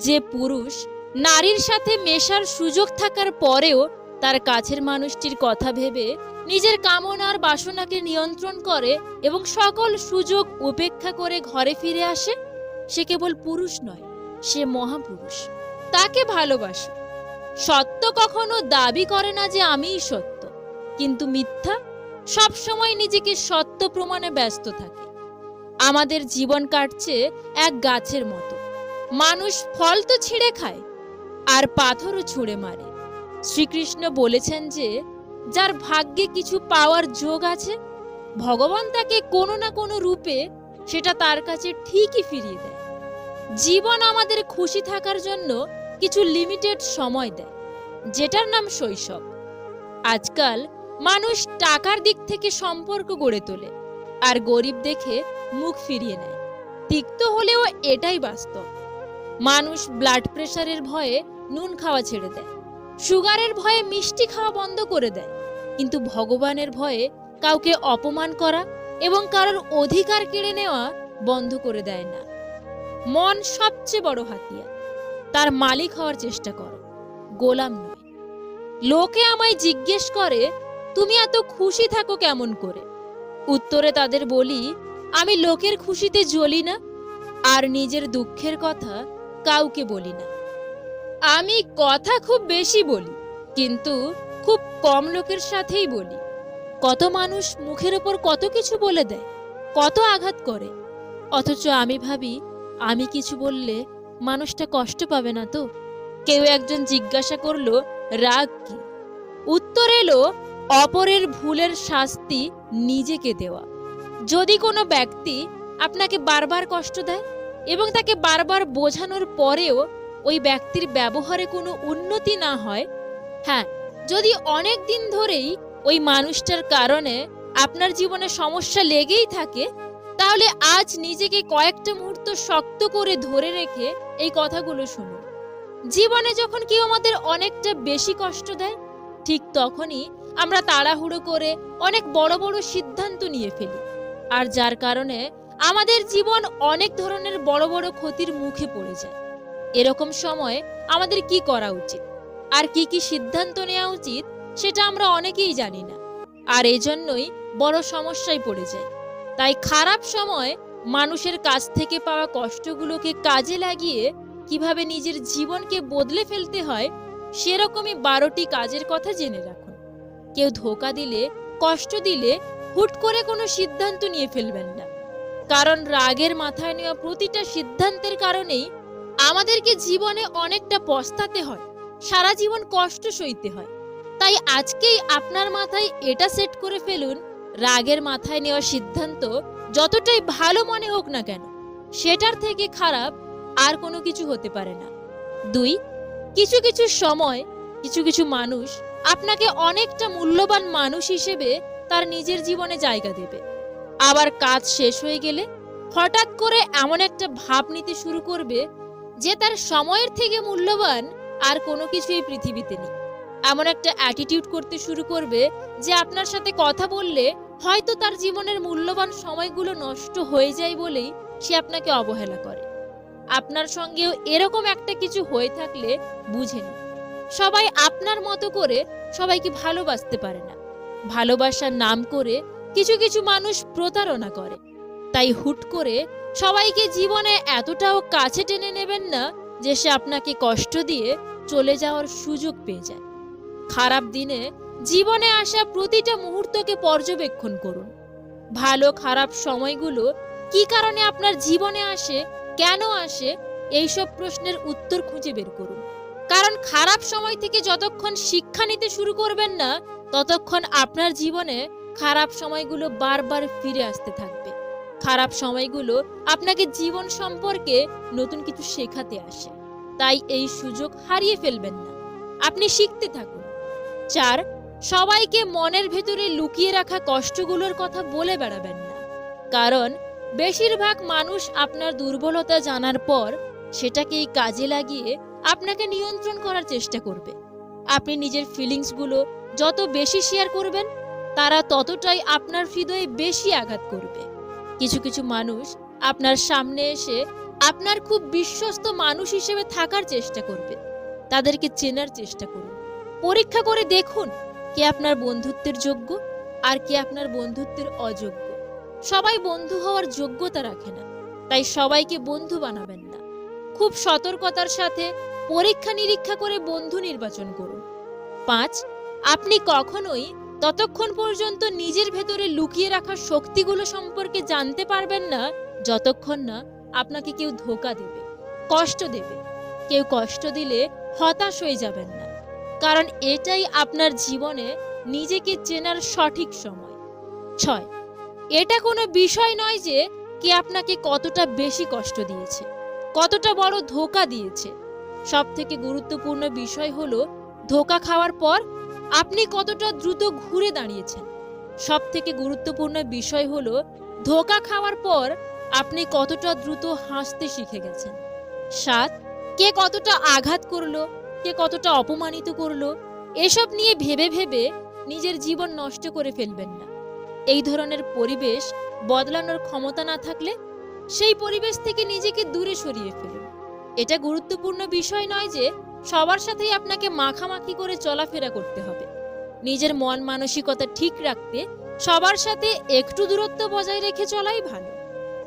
যে পুরুষ নারীর সাথে মেশার সুযোগ থাকার পরেও তার কাছের মানুষটির কথা ভেবে নিজের কামনার বাসনাকে নিয়ন্ত্রণ করে এবং সকল সুযোগ উপেক্ষা করে ঘরে ফিরে আসে, সে কেবল পুরুষ নয়, সে মহাপুরুষ। তাকে ভালোবাসে। সত্য কখনো দাবি করে না যে আমিই সত্য, কিন্তু মিথ্যা সবসময় নিজেকে সত্য প্রমাণে ব্যস্ত থাকে। আমাদের জীবন কাটছে এক গাছের মতো। মানুষ ফল তো ছিঁড়ে খায়, আর পাথরও ছুঁড়ে মারে। শ্রীকৃষ্ণ বলেছেন যে, যার ভাগ্যে কিছু পাওয়ার যোগ আছে, ভগবান তাকে কোনো না কোনো রূপে সেটা তার কাছে ঠিকই ফিরিয়ে দেয়। জীবন আমাদের খুশি থাকার জন্য কিছু লিমিটেড সময় দেয়, যেটার নাম শৈশব। আজকাল মানুষ টাকার দিক থেকে সম্পর্ক গড়ে তোলে, আর গরিব দেখে মুখ ফিরিয়ে নেয়। তিক্ত হলেও এটাই বাস্তব। মানুষ ব্লাড প্রেশারের ভয়ে নুন খাওয়া ছেড়ে দেয়। সুগারের ভয়ে মিষ্টি খাওয়া বন্ধ করে দেয়। কিন্তু ভগবানের ভয়ে কাউকে অপমান করা এবং কারোর অধিকার কেড়ে নেওয়া বন্ধ করে দেয় না। মন সবচেয়ে বড় হাতিয়ার। তার মালিক হওয়ার চেষ্টা করো। গোলাম নয়। লোকে আমায় জিজ্ঞেস করে, তুমি এত খুশি থাকো কেমন করে? উত্তরে তাদের বলি, আমি লোকের খুশিতে জ্বলি না। আর নিজের দুঃখের কথা কাউকে বলি না। আমি কথা খুব বেশি বলি, কিন্তু খুব কম লোকের সাথেই বলি। কত মানুষ মুখের ওপর কত কিছু বলে দেয়, কত আঘাত করে। অথচ আমি ভাবি, আমি কিছু বললে মানুষটা কষ্ট পাবে না তো? কেউ একজন জিজ্ঞাসা করল, রাগ কি? উত্তর এলো, অপরের ভুলের শাস্তি নিজেকে দেওয়া। যদি কোনো ব্যক্তি আপনাকে বারবার কষ্ট দেয় এবং তাকে বারবার বোঝানোর পরেও ওই ব্যক্তির ব্যবহারে কোনো উন্নতি না হয়। হ্যাঁ যদি অনেক দিন ধরেই ওই মানুষটার কারণে আপনার জীবনে সমস্যা লেগেই থাকে, তাহলে আজ নিজেকে কয়েকটা মুহূর্ত শক্ত করে ধরে রেখে এই কথাগুলো শুনুন। জীবনে যখন কেউ আমাদের অনেকটা বেশি কষ্ট দেয়, ঠিক তখনই আমরা তাড়াহুড়ো করে অনেক বড় বড় সিদ্ধান্ত নিয়ে ফেলি। আর যার কারণে আমাদের জীবন অনেক ধরনের বড় বড় ক্ষতির মুখে পড়ে যায়। এরকম সময় আমাদের কি করা উচিত? আর কি কি সিদ্ধান্ত নেওয়া উচিত, সেটা আমরা অনেকেই জানি না। আর এজন্যই বড় সমস্যায় পড়ে যায় তাই খারাপ সময় মানুষের কাছ থেকে পাওয়া কষ্টগুলোকে কাজে লাগিয়ে কীভাবে নিজের জীবনকে বদলে ফেলতে হয়, সেরকমই বারোটি কাজের কথা জেনে রাখুন। কেউ ধোকা দিলে, কষ্ট দিলে, হুট করে কোনো সিদ্ধান্ত নিয়ে ফেলবেন না। কারণ রাগের মাথায় নেওয়া প্রতিটা সিদ্ধান্তের কারণেই আমাদেরকে জীবনে অনেকটা পস্তাতে হয়, সারা জীবন কষ্ট সইতে হয়। তাই আজকেই আপনার মাথায় এটা সেট করে ফেলুন, রাগের মাথায় নেওয়া সিদ্ধান্ত যতটাই ভালো মনে হোক না কেন, সেটার থেকে খারাপ আর কোনো কিছু হতে পারে না। দুই, কিছু কিছু সময়, কিছু কিছু মানুষ আপনাকে অনেকটা মূল্যবান মানুষ হিসেবে তার নিজের জীবনে জায়গা দেবে। আবার কাজ শেষ হয়ে গেলে হঠাৎ করে এমন একটা ভাব নিতে শুরু করবে যে তার সময়ের থেকে মূল্যবান আর কোনো কিছুই পৃথিবীতে নেই। এমন একটা অ্যাটিটিউড করতে শুরু করবে যে আপনার সাথে কথা বললে হয়তো তার জীবনের মূল্যবান সময়গুলো নষ্ট হয়ে যায় বলেই সে আপনাকে অবহেলা করে। আপনার সঙ্গেও এরকম একটা কিছু হয়ে থাকলে বুঝে সবাই আপনার মতো করে সবাইকে ভালোবাসতে পারে না। ভালোবাসার নাম করে কিছু কিছু মানুষ প্রতারণা করে। তাই হুট করে সবাইকে জীবনে এতটাও কাছে টেনে নেবেন না যে সে আপনাকে কষ্ট দিয়ে চলে যাওয়ার সুযোগ পেয়ে যায়। খারাপ দিনে জীবনে আসা প্রতিটা মুহূর্তকে পর্যবেক্ষণ করুন। ভালো খারাপ সময়গুলো কি কারণে আপনার জীবনে আসে, কেন আসে, এইসব প্রশ্নের উত্তর খুঁজে বের করুন। কারণ খারাপ সময় থেকে যতক্ষণ শিক্ষা নিতে শুরু করবেন না, ততক্ষণ আপনার জীবনে খারাপ সময়গুলো বারবার ফিরে আসতে থাকবে। খারাপ সময়গুলো আপনাকে জীবন সম্পর্কে নতুন কিছু শেখাতে আসে। তাই এই সুযোগ হারিয়ে ফেলবেন না। আপনি শিখতে থাকুন। চার, সবাইকে মনের ভেতরে লুকিয়ে রাখা কষ্টগুলোর কথা বলে বেড়াবেন না। কারণ, বেশিরভাগ মানুষ আপনার দুর্বলতা জানার পর সেটাকেই কাজে লাগিয়ে আপনাকে নিয়ন্ত্রণ করার চেষ্টা করবে। আপনি নিজের ফিলিংসগুলো যত বেশি শেয়ার করবেন তারা ততটাই আপনার হৃদয়ে বেশি আঘাত করবে। কিছু কিছু মানুষ আপনার সামনে এসে আপনার খুব বিশ্বস্ত মানুষ হিসেবে থাকার চেষ্টা করবে। তাদেরকে চেনার চেষ্টা করুন। পরীক্ষা করে দেখুন কে আপনার বন্ধুত্বের যোগ্য আর কে আপনার বন্ধুত্বের অযোগ্য। সবাই বন্ধু হওয়ার যোগ্যতা রাখে না, তাই সবাইকে বন্ধু বানাবেন না। খুব সতর্কতার সাথে পরীক্ষা নিরীক্ষা করে বন্ধু নির্বাচন করুন। পাঁচ, আপনি কখনোই ততক্ষণ পর্যন্ত নিজের ভেতরে লুকিয়ে রাখা শক্তিগুলো সম্পর্কে জানতে পারবেন না, যতক্ষণ না আপনাকে কেউ ধোকা দেবে, কষ্ট দেবে। কেউ কষ্ট দিলে হতাশ হয়ে যাবেন না। কারণ এটাই আপনার জীবনে নিজেকে চেনার সঠিক সময়। ছয়, এটা কোনো বিষয় নয় যে কে আপনাকে কতটা বেশি কষ্ট দিয়েছে, কতটা বড় ধোকা দিয়েছে। সব থেকে গুরুত্বপূর্ণ বিষয় হলো, ধোকা খাওয়ার পর আপনি কতটা দ্রুত ঘুরে দাঁড়িয়েছেন? সব থেকে গুরুত্বপূর্ণ বিষয় হলো, ধোকা খাওয়ার পর আপনি কতটা দ্রুত হাসতে শিখে গেছেন? সাত, কে কতটা আঘাত করল? কে কতটা অপমানিত করল? এসব নিয়ে ভেবে ভেবে নিজের জীবন নষ্ট করে ফেলবেন না। এই ধরনের পরিবেশ বদলানোর ক্ষমতা না থাকলে সেই পরিবেশ থেকে নিজেকে দূরে সরিয়ে ফেলুন। এটা গুরুত্বপূর্ণ বিষয় নয় যে সবার সাথেই আপনাকে মাখামাখি করে চলাফেরা করতে হবে। নিজের মন মানসিকতা ঠিক রাখতে সবার সাথে একটু দূরত্ব বজায় রেখে চলাই ভালো।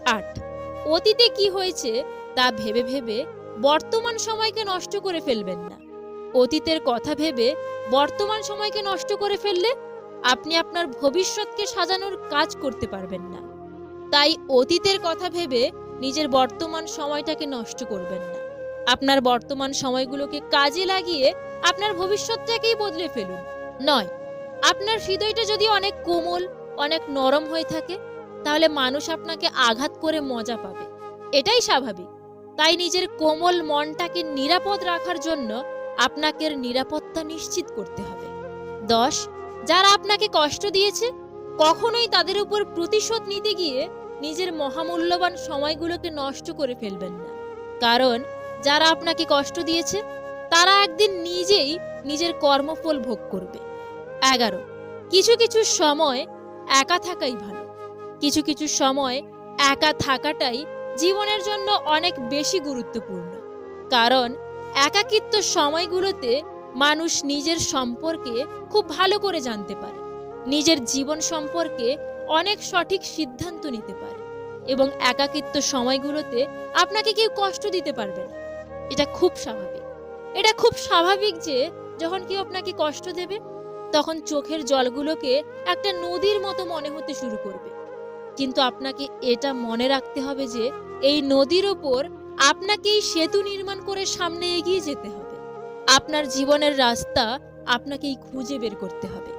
আট, অতীতে কি হয়েছে তা ভেবে ভেবে বর্তমান সময়কে নষ্ট করে ফেলবেন না। অতীতের কথা ভেবে বর্তমান সময়কে নষ্ট করে ফেললে আপনি আপনার ভবিষ্যৎকে সাজানোর কাজ করতে পারবেন না। তাই অতীতের কথা ভেবে নিজের বর্তমান সময়টাকে নষ্ট করবেন না। আপনার বর্তমান সময়গুলোকে কাজে লাগিয়ে আপনার ভবিষ্যৎটাকেই বদলে ফেলুন। নয়, আপনার হৃদয়টা যদি অনেক কোমল, অনেক নরম হয়ে থাকে, তাহলে মানুষ আপনাকে আঘাত করে মজা পাবে। এটাই স্বাভাবিক। তাই নিজের কোমল মনটাকে নিরাপদ রাখার জন্য আপনাকে নিরাপত্তা নিশ্চিত করতে হবে। দশ, যারা আপনাকে কষ্ট দিয়েছে, কখনোই তাদের উপর প্রতিশোধ নিতে গিয়ে নিজের মহামূল্যবান সময়গুলোকে নষ্ট করে ফেলবেন না। কারণ যারা আপনাকে কষ্ট দিয়েছে, তারা একদিন নিজেই নিজের কর্মফল ভোগ করবে। এগারো, কিছু কিছু সময় একা থাকাই ভালো। কিছু কিছু সময় একা থাকাটাই জীবনের জন্য অনেক বেশি গুরুত্বপূর্ণ। কারণ একাকিত্ব সময়গুলোতে মানুষ নিজের সম্পর্কে খুব ভালো করে জানতে পারে। নিজের জীবন সম্পর্কে অনেক সঠিক সিদ্ধান্ত নিতে পারে। এবং একাকিত্ব সময়গুলোতে আপনাকে কেউ কষ্ট দিতে পারবে না। এটা খুব স্বাভাবিক। এটা খুব স্বাভাবিক যে যখন কেউ আপনাকে কষ্ট দেবে, তখন চোখের জলগুলোকে একটা নদীর মতো মনে হতে শুরু করবে। কিন্তু আপনাকে এটা মনে রাখতে হবে যে এই নদীর ওপর আপনাকেই সেতু নির্মাণ করে সামনে এগিয়ে যেতে হবে। আপনার জীবনের রাস্তা আপনাকেই খুঁজে বের করতে হবে।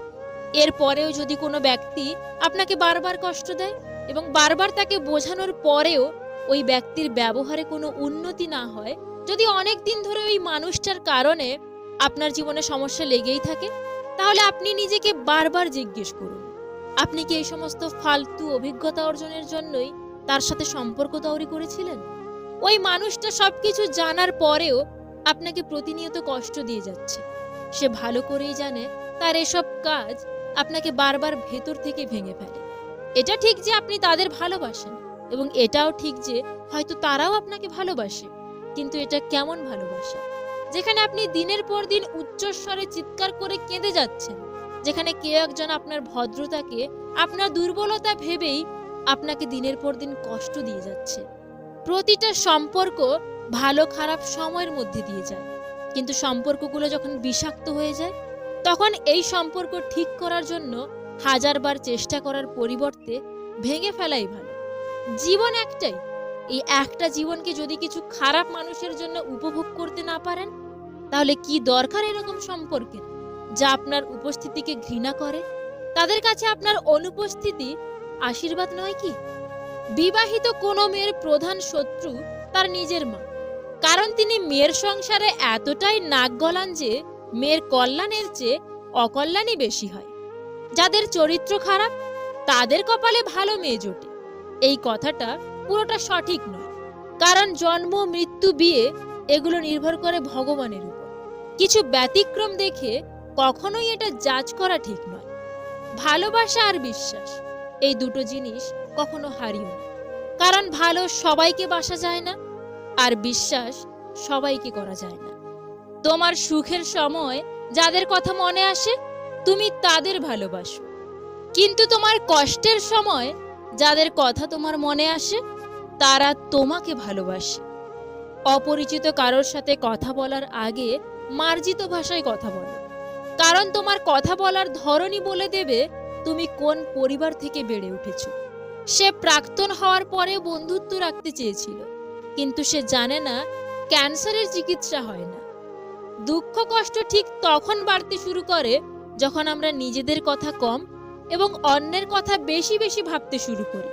এরপরেও যদি কোনো ব্যক্তি আপনাকে বারবার কষ্ট দেয় এবং বারবার তাকে বোঝানোর পরেও ওই ব্যক্তির ব্যবহারে কোনো উন্নতি না হয় যদি অনেক দিন ধরে ওই মানুষটার কারণে আপনার জীবনে সমস্যা লেগেই থাকে, তাহলে আপনি নিজেকে বারবার জিজ্ঞেস করুন। আপনি কি এই সমস্ত ফালতু অভিজ্ঞতা অর্জনের জন্যই তার সাথে সম্পর্ক তৈরি করেছিলেন? ওই মানুষটা সবকিছু জানার পরেও আপনাকে প্রতিনিয়ত কষ্ট দিয়ে যাচ্ছে। সে ভালো করেই জানে তার এসব কাজ আপনাকে বারবার ভেতর থেকে ভেঙে ফেলে। এটা ঠিক যে আপনি তাদের ভালোবাসেন এবং এটাও ঠিক যে হয়তো তারাও আপনাকে ভালোবাসে। কিন্তু এটা কেমন ভালোবাসা? যেখানে আপনি দিনের পর দিন উচ্চস্বরে চিৎকার করে কেঁদে যাচ্ছেন, যেখানে কেউ একজন আপনার ভদ্রতাকে, আপনার দুর্বলতা ভেবেই আপনাকে দিনের পর দিন কষ্ট দিয়ে যাচ্ছে। প্রতিটা সম্পর্ক ভালো খারাপ সময়ের মধ্যে দিয়ে যায়। কিন্তু সম্পর্কগুলো যখন বিষাক্ত হয়ে যায়, তখন এই সম্পর্ক ঠিক করার জন্য হাজারবার চেষ্টা করার পরিবর্তে ভেঙে ফেলাই ভালো। জীবন একটাই এই একটা জীবনকে যদি কিছু খারাপ মানুষের জন্য উপভোগ করতে না পারেন, তাহলে কি দরকার এরকম সম্পর্কে যা আপনার উপস্থিতিকে ঘৃণা করে? তাদের কাছে আপনার অনুপস্থিতি আশীর্বাদ নয় কি? বিবাহিত কোনো মেয়ের প্রধান শত্রু তার নিজের মা। কারণ তিনি মেয়ের সংসারে এতটাই নাক গলান যে মেয়ের কল্যাণের চেয়ে অকল্যাণই বেশি হয়। যাদের চরিত্র খারাপ, তাদের কপালে ভালো মেয়ে জোটে। এই কথাটা পুরোটা সঠিক নয়। কারণ জন্ম, মৃত্যু, বিয়ে এগুলো নির্ভর করে ভগবানের উপর। কিছু ব্যতিক্রম দেখে কখনোই এটা জাজ করা ঠিক নয়। ভালোবাসা আর বিশ্বাস, এই দুটো জিনিস কখনো হারিও না। কারণ ভালো সবাইকে বাসা যায় না, আর বিশ্বাস সবাইকে করা যায় না। তোমার সুখের সময় যাদের কথা মনে আসে, তুমি তাদের ভালোবাসো। কিন্তু তোমার কষ্টের সময় যাদের কথা তোমার মনে আসে তারা তোমাকে ভালোবাসে। অপরিচিত কারোর সাথে কথা বলার আগে মার্জিত ভাষায় কথা বলো। কারণ তোমার কথা বলার ধরনই বলে দেবে তুমি কোন পরিবার থেকে বেড়ে উঠেছ। সে প্রাক্তন হওয়ার পরে বন্ধুত্ব রাখতে চেয়েছিল, কিন্তু সে জানে না ক্যান্সারের চিকিৎসা হয় না। দুঃখ কষ্ট ঠিক তখন বাড়তে শুরু করে যখন আমরা নিজেদের কথা কম এবং অন্যের কথা বেশি বেশি ভাবতে শুরু করি।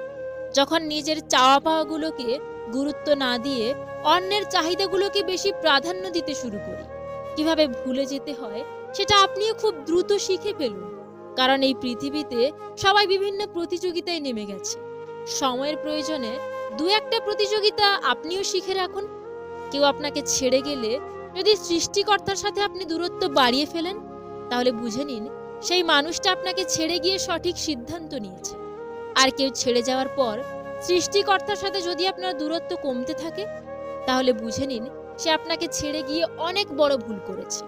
যখন নিজের চাওয়া পাওয়াগুলোকে গুরুত্ব না দিয়ে অন্যের চাহিদাগুলোকে বেশি প্রাধান্য দিতে শুরু করি। কীভাবে ভুলে যেতে হয় সেটা আপনিও খুব দ্রুত শিখে ফেলুন, কারণ এই পৃথিবীতে সবাই বিভিন্ন প্রতিযোগিতায় নেমে গেছে। সময়ের প্রয়োজনে দু একটা প্রতিযোগিতা আপনিও শিখে রাখুন। কেউ আপনাকে ছেড়ে গেলে যদি সৃষ্টিকর্তার সাথে আপনি দূরত্ব বাড়িয়ে ফেলেন, তাহলে বুঝে নিন সেই মানুষটা আপনাকে ছেড়ে গিয়ে সঠিক সিদ্ধান্ত নিয়েছে। আর কেউ ছেড়ে যাওয়ার পর সৃষ্টিকর্তার সাথে যদি আপনার দূরত্ব কমতে থাকে, তাহলে বুঝে নিন সে আপনাকে ছেড়ে গিয়ে অনেক বড় ভুল করেছে।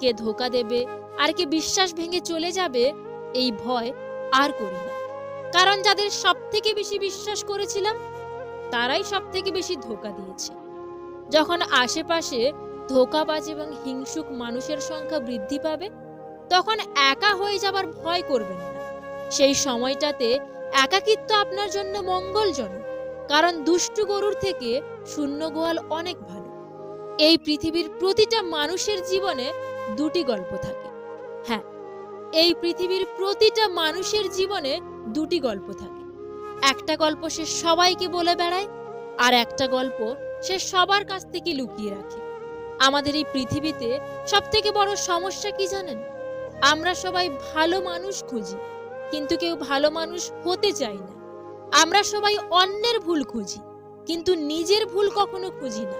কে ধোকা দেবে আর কে বিশ্বাস ভেঙে চলে যাবে, এই ভয় আর করি না। কারণ যাদের সব থেকে বেশি বিশ্বাস করেছিলাম, তারাই সব থেকে বেশি ধোকা দিয়েছে। যখন আশেপাশে ধোকাবাজ এবং হিংসুক মানুষের সংখ্যা বৃদ্ধি পাবে, তখন একা হয়ে যাবার ভয় করবেন না। সেই সময়টাতে একাকিত্ব আপনার জন্য মঙ্গলজনক, কারণ দুষ্টু গরুর থেকে শূন্য গোয়াল অনেক ভালো। এই পৃথিবীর প্রতিটা মানুষের জীবনে দুটি গল্প থাকে। হ্যাঁ এই পৃথিবীর প্রতিটা মানুষের জীবনে দুটি গল্প থাকে। একটা গল্প সে সবাইকে বলে বেড়ায়, আর একটা গল্প সে সবার কাছ থেকে লুকিয়ে রাখে। আমাদের এই পৃথিবীতে সব থেকে বড় সমস্যা কি জানেন? আমরা সবাই ভালো মানুষ খুঁজি। কিন্তু কেউ ভালো মানুষ হতে চায় না। আমরা সবাই অন্যের ভুল খুঁজি, কিন্তু নিজের ভুল কখনো খুঁজি না।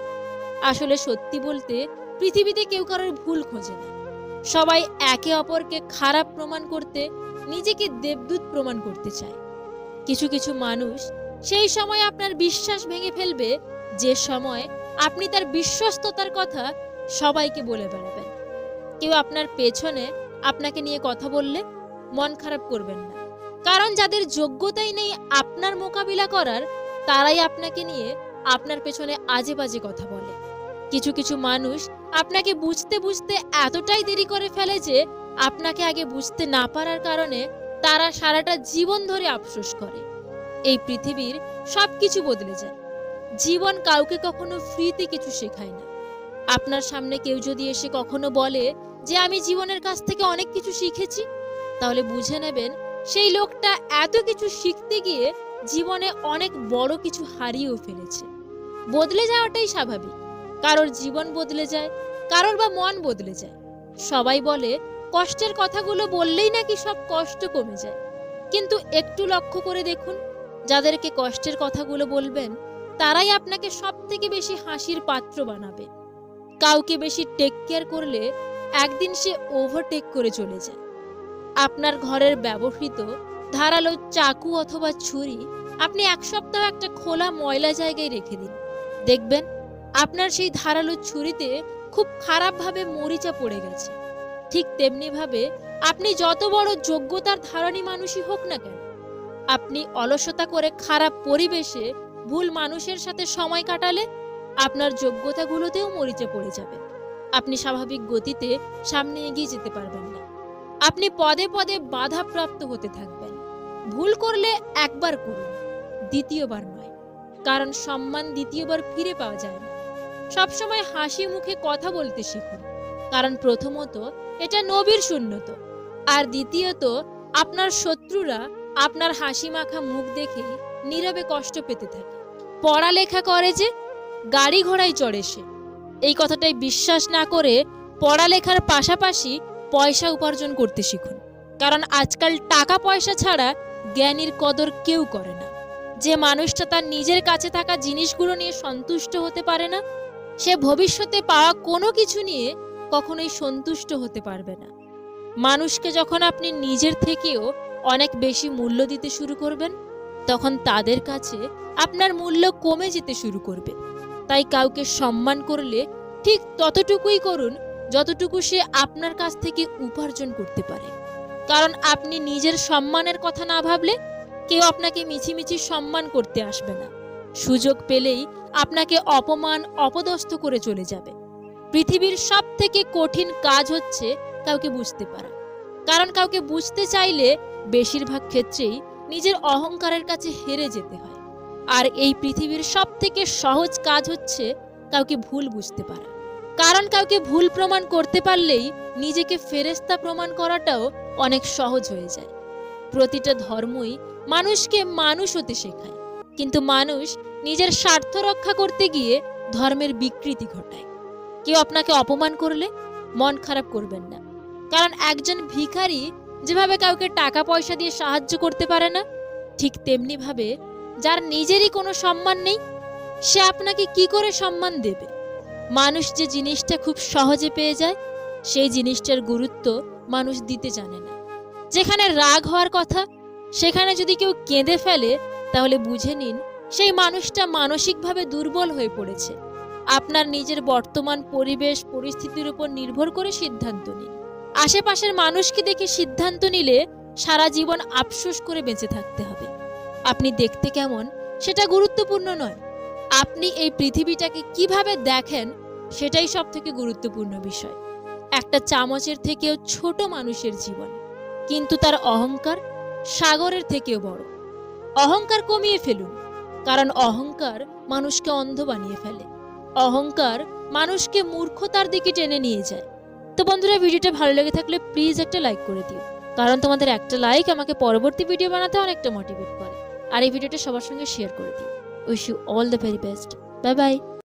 আসলে সত্যি বলতে, পৃথিবীতে কেউ কারোর ভুল খোঁজে না। সবাই একে অপরকে খারাপ প্রমাণ করতে, নিজেকে দেবদূত প্রমাণ করতে চায়। কিছু কিছু মানুষ সেই সময় আপনার বিশ্বাস ভেঙে ফেলবে, যে সময় আপনি তার বিশ্বস্ততার কথা সবাইকে বলে বেড়াবেন। কেউ আপনার পেছনে আপনাকে নিয়ে কথা বললে মন খারাপ করবেন না। কারণ যাদের যোগ্যতাই নেই আপনার মোকাবিলা করার, তারাই আপনাকে নিয়ে আপনার পেছনে আজে বাজে কথা বলে। কিছু কিছু মানুষ আপনাকে বুঝতে বুঝতে এতটাই দেরি করে ফেলে যে আপনাকে আগে বুঝতে না পারার কারণে তারা সারাটা জীবন ধরে আফসোস করে। এই পৃথিবীর সব কিছু বদলে যায়। জীবন কাউকে কখনো ফ্রিতে কিছু শেখায় না। আপনার সামনে কেউ যদি এসে কখনো বলে যে, আমি জীবনের কাছ থেকে অনেক কিছু শিখেছি। তাহলে বুঝে নেবেন, সেই লোকটা এত কিছু শিখতে গিয়ে জীবনে অনেক বড় কিছু হারিয়েও ফেলেছে। বদলে যাওয়াটাই স্বাভাবিক। কারোর জীবন বদলে যায়, কারোর বা মন বদলে যায়। সবাই বলে, কষ্টের কথাগুলো বললেই নাকি সব কষ্ট কমে যায়। কিন্তু একটু লক্ষ্য করে দেখুন, যাদেরকে কষ্টের কথাগুলো বলবেন, তারাই আপনাকে সব থেকে বেশি হাসির পাত্র বানাবে। কাউকে বেশি টেক কেয়ার করলে একদিন সে ওভারটেক করে চলে যায়। আপনার ঘরের ব্যবহৃত ধারালো চাকু অথবা ছুরি আপনি এক সপ্তাহ একটা খোলা ময়লা জায়গায় রেখে দিন। দেখবেন আপনার সেই ধারালো ছুরিতে খুব খারাপভাবে মরিচা পড়ে গেছে। ঠিক তেমনিভাবে আপনি যত বড় যোগ্যতার ধারণী মানুষই হোক না কেন, আপনি অলসতা করে খারাপ পরিবেশে ভুল মানুষের সাথে সময় কাটালে আপনার যোগ্যতাগুলোতেও মরিচে পড়ে যাবে। আপনি স্বাভাবিক গতিতে সামনে এগিয়ে যেতে পারবেন না। আপনি পদে পদে বাধাপ্রাপ্ত হতে থাকবেন। ভুল করলে একবার করুন, দ্বিতীয়বার নয়, কারণ সম্মান দ্বিতীয়বার ফিরে পাওয়া যায় না। সবসময় হাসি মুখে কথা বলতে শিখুন, কারণ প্রথমত এটা নবীর শূন্যত, আর দ্বিতীয়ত আপনার শত্রুরা আপনার হাসি মাখা মুখ দেখে নীরবে কষ্ট পেতে থাকে। পড়ালেখা করে যে, গাড়ি ঘোড়ায় চড়ে সে। এই কথাটাই বিশ্বাস না করে পড়ালেখার পাশাপাশি পয়সা উপার্জন করতে শিখুন। কারণ আজকাল টাকা পয়সা ছাড়া জ্ঞানীর কদর কেউ করে না। যে মানুষটা তার নিজের কাছে থাকা জিনিসগুলো নিয়ে সন্তুষ্ট হতে পারে না, সে ভবিষ্যতে পাওয়া কোনো কিছু নিয়ে কখনোই সন্তুষ্ট হতে পারবে না। মানুষকে যখন আপনি নিজের থেকেও অনেক বেশি মূল্য দিতে শুরু করবেন, তখন তাদের কাছে আপনার মূল্য কমে যেতে শুরু করবে। তাই কাউকে সম্মান করলে ঠিক ততটুকুই করুন যতটুকু সে আপনার কাছ থেকে উপার্জন করতে পারে। কারণ আপনি নিজের সম্মানের কথা না ভাবলে কেউ আপনাকে মিছিমিছি সম্মান করতে আসবে না। সুযোগ পেলেই আপনাকে অপমান, অপদস্থ করে চলে যাবে। পৃথিবীর সব থেকে কঠিন কাজ হচ্ছে কাউকে বুঝতে পারা। কারণ কাউকে বুঝতে চাইলে বেশিরভাগ ক্ষেত্রেই নিজের অহংকারের কাছে হেরে যেতে হয়। আর এই পৃথিবীর সব থেকে সহজ কাজ হচ্ছে কাউকে ভুল বুঝতে পারা। কারণ কাউকে ভুল প্রমাণ করতে পারলেই নিজেকে ফেরেস্তা প্রমাণ করাটাও অনেক সহজ হয়ে যায়। প্রতিটা ধর্মই মানুষকে মানুষ হতে শেখায়। কিন্তু মানুষ নিজের স্বার্থ রক্ষা করতে গিয়ে ধর্মের বিকৃতি ঘটায়। কেউ আপনাকে অপমান করলে মন খারাপ করবেন না। কারণ একজন ভিখারি যেভাবে কাউকে টাকা পয়সা দিয়ে সাহায্য করতে পারে না, ঠিক তেমনিভাবে যার নিজেরই কোনো সম্মান নেই, সে আপনাকে কি করে সম্মান দেবে? মানুষ যে জিনিসটা খুব সহজে পেয়ে যায়, সেই জিনিসটার গুরুত্ব মানুষ দিতে জানে না। যেখানে রাগ হওয়ার কথা, সেখানে যদি কেউ কেঁদে ফেলে, তাহলে বুঝে নিন, সেই মানুষটা মানসিকভাবে দুর্বল হয়ে পড়েছে। আপনার নিজের বর্তমান পরিবেশ, পরিস্থিতির উপর নির্ভর করে সিদ্ধান্ত নিন। আশেপাশের মানুষকে দেখে সিদ্ধান্ত নিলে সারা জীবন আফসোস করে বেঁচে থাকতে হবে। আপনি দেখতে কেমন, সেটা গুরুত্বপূর্ণ নয়। আপনি এই পৃথিবীটাকে কীভাবে দেখেন সেটাই সব থেকে গুরুত্বপূর্ণ বিষয়। একটা চামচের থেকেও ছোট মানুষের জীবন, কিন্তু তার অহংকার সাগরের থেকেও বড়। অহংকার কমিয়ে ফেলুন, কারণ অহংকার মানুষকে অন্ধ বানিয়ে ফেলে। অহংকার মানুষকে মূর্খতার দিকে টেনে নিয়ে যায়। তো বন্ধুরা, ভিডিওটা ভালো লেগে থাকলে প্লিজ একটা লাইক করে দিও, কারণ তোমাদের একটা লাইক আমাকে পরবর্তী ভিডিও বানাতে অনেকটা মোটিভেট করে। আর এই ভিডিওটা সবার সঙ্গে শেয়ার করে দিও। Wish you all the very best. Bye bye.